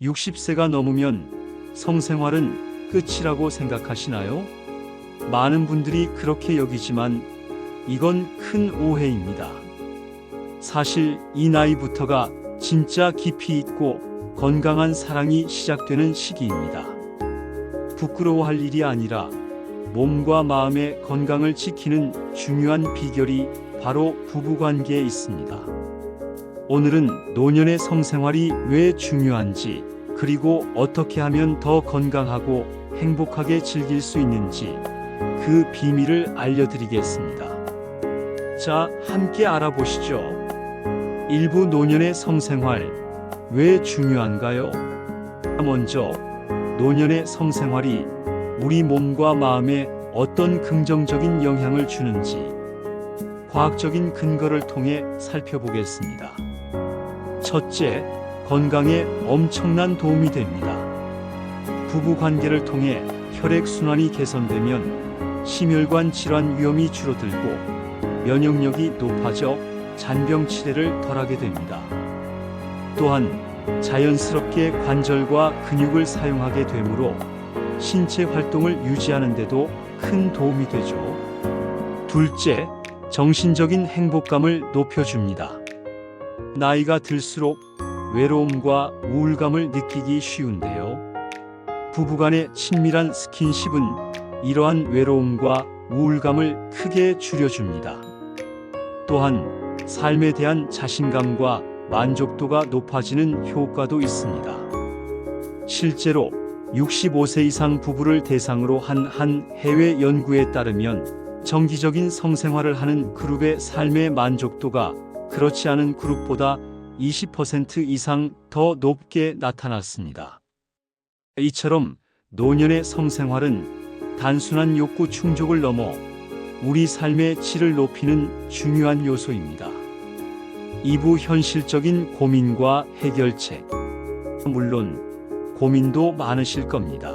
60세가 넘으면 성생활은 끝이라고 생각하시나요? 많은 분들이 그렇게 여기지만 이건 큰 오해입니다. 사실 이 나이부터가 진짜 깊이 있고 건강한 사랑이 시작되는 시기입니다. 부끄러워할 일이 아니라 몸과 마음의 건강을 지키는 중요한 비결이 바로 부부관계에 있습니다. 오늘은 노년의 성생활이 왜 중요한지, 그리고 어떻게 하면 더 건강하고 행복하게 즐길 수 있는지 그 비밀을 알려드리겠습니다. 자, 함께 알아보시죠. 일부 노년의 성생활 왜 중요한가요? 먼저 노년의 성생활이 우리 몸과 마음에 어떤 긍정적인 영향을 주는지 과학적인 근거를 통해 살펴보겠습니다. 첫째, 건강에 엄청난 도움이 됩니다. 부부 관계를 통해 혈액 순환이 개선되면 심혈관 질환 위험이 줄어들고 면역력이 높아져 잔병 치레를 덜하게 됩니다. 또한 자연스럽게 관절과 근육을 사용하게 되므로 신체 활동을 유지하는 데도 큰 도움이 되죠. 둘째, 정신적인 행복감을 높여줍니다. 나이가 들수록 외로움과 우울감을 느끼기 쉬운데요. 부부간의 친밀한 스킨십은 이러한 외로움과 우울감을 크게 줄여줍니다. 또한 삶에 대한 자신감과 만족도가 높아지는 효과도 있습니다. 실제로 65세 이상 부부를 대상으로 한 한 해외 연구에 따르면 정기적인 성생활을 하는 그룹의 삶의 만족도가 그렇지 않은 그룹보다 20% 이상 더 높게 나타났습니다. 이처럼 노년의 성생활은 단순한 욕구 충족을 넘어 우리 삶의 질을 높이는 중요한 요소입니다. 2부 현실적인 고민과 해결책. 물론 고민도 많으실 겁니다.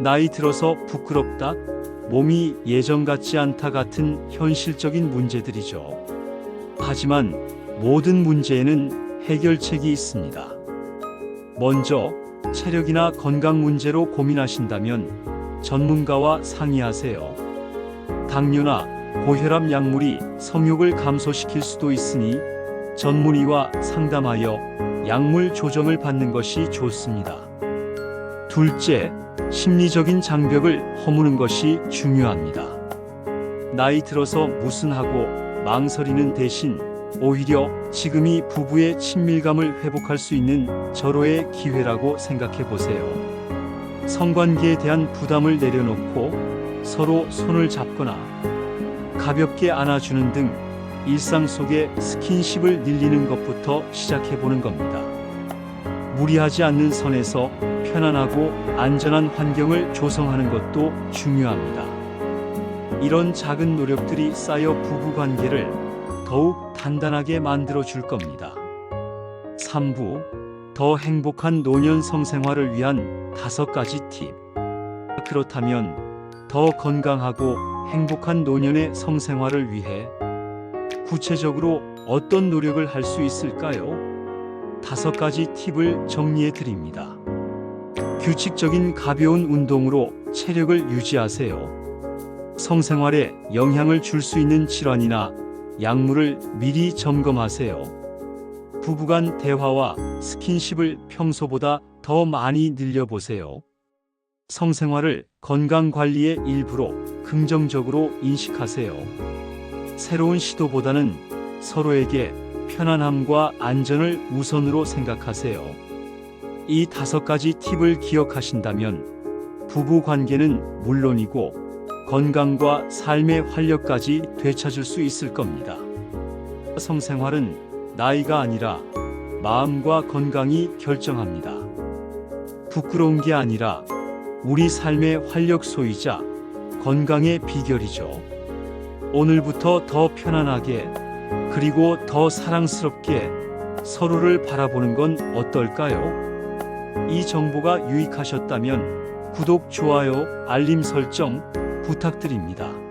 나이 들어서 부끄럽다, 몸이 예전 같지 않다 같은 현실적인 문제들이죠. 하지만 모든 문제에는 해결책이 있습니다. 먼저 체력이나 건강 문제로 고민하신다면 전문가와 상의하세요. 당뇨나 고혈압 약물이 성욕을 감소시킬 수도 있으니 전문의와 상담하여 약물 조정을 받는 것이 좋습니다. 둘째, 심리적인 장벽을 허무는 것이 중요합니다. 나이 들어서 무슨 하고 망설이는 대신 오히려 지금이 부부의 친밀감을 회복할 수 있는 절호의 기회라고 생각해 보세요. 성관계에 대한 부담을 내려놓고 서로 손을 잡거나 가볍게 안아주는 등 일상 속의 스킨십을 늘리는 것부터 시작해 보는 겁니다. 무리하지 않는 선에서 편안하고 안전한 환경을 조성하는 것도 중요합니다. 이런 작은 노력들이 쌓여 부부 관계를 더욱 단단하게 만들어 줄 겁니다. 3부 더 행복한 노년 성생활을 위한 다섯 가지 팁. 그렇다면 더 건강하고 행복한 노년의 성생활을 위해 구체적으로 어떤 노력을 할 수 있을까요? 다섯 가지 팁을 정리해 드립니다. 규칙적인 가벼운 운동으로 체력을 유지하세요. 성생활에 영향을 줄 수 있는 질환이나 약물을 미리 점검하세요. 부부간 대화와 스킨십을 평소보다 더 많이 늘려보세요. 성생활을 건강 관리의 일부로 긍정적으로 인식하세요. 새로운 시도보다는 서로에게 편안함과 안전을 우선으로 생각하세요. 이 다섯 가지 팁을 기억하신다면 부부 관계는 물론이고 건강과 삶의 활력까지 되찾을 수 있을 겁니다. 성생활은 나이가 아니라 마음과 건강이 결정합니다. 부끄러운 게 아니라 우리 삶의 활력소이자 건강의 비결이죠. 오늘부터 더 편안하게 그리고 더 사랑스럽게 서로를 바라보는 건 어떨까요? 이 정보가 유익하셨다면 구독, 좋아요, 알림 설정 부탁드립니다.